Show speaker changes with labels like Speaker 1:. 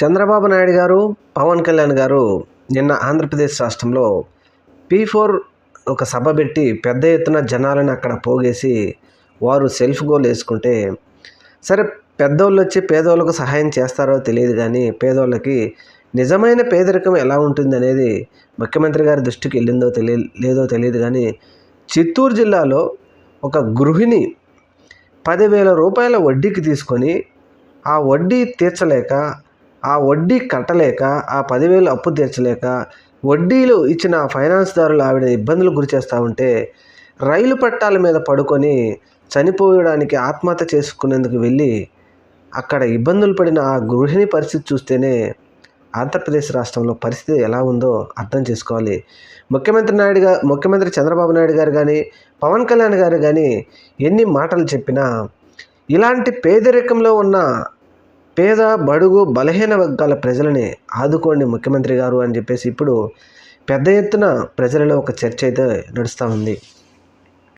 Speaker 1: చంద్రబాబు నాయుడు గారు పవన్ కళ్యాణ్ గారు నిన్న ఆంధ్రప్రదేశ్ రాష్ట్రంలో పీ ఫోర్ ఒక సభ పెట్టి పెద్ద ఎత్తున జనాలను అక్కడ పోగేసి వారు సెల్ఫ్ గోల్ వేసుకుంటే సరే పెద్దోళ్ళు వచ్చి పేదోళ్ళకు సహాయం చేస్తారో తెలియదు కానీ పేదోళ్ళకి నిజమైన పేదరికం ఎలా ఉంటుంది అనేది ముఖ్యమంత్రి గారి దృష్టికి వెళ్ళిందో తెలియ లేదో తెలియదు కానీ చిత్తూరు జిల్లాలో ఒక గృహిణి పదివేల రూపాయల వడ్డీకి తీసుకొని ఆ వడ్డీ తీర్చలేక ఆ వడ్డీ కట్టలేక ఆ పదివేలు అప్పు తీర్చలేక వడ్డీలు ఇచ్చిన ఫైనాన్స్దారులు ఆవిడ ఇబ్బందులు గురి చేస్తూ ఉంటే రైలు పట్టాల మీద పడుకొని చనిపోయడానికి ఆత్మహత్య చేసుకునేందుకు వెళ్ళి అక్కడ ఇబ్బందులు పడిన ఆ గృహిణి పరిస్థితి చూస్తేనే ఆంధ్రప్రదేశ్ రాష్ట్రంలో పరిస్థితి ఎలా ఉందో అర్థం చేసుకోవాలి. ముఖ్యమంత్రి నాయుడు గారు ముఖ్యమంత్రి చంద్రబాబు నాయుడు గారు కానీ పవన్ కళ్యాణ్ గారు కానీ ఎన్ని మాటలు చెప్పినా ఇలాంటి పేదరికంలో ఉన్న పేద బడుగు బలహీన వర్గాల ప్రజలని ఆదుకోండి ముఖ్యమంత్రి గారు అని చెప్పేసి ఇప్పుడు పెద్ద ఎత్తున ప్రజలలో ఒక చర్చ అయితే నడుస్తూ ఉంది.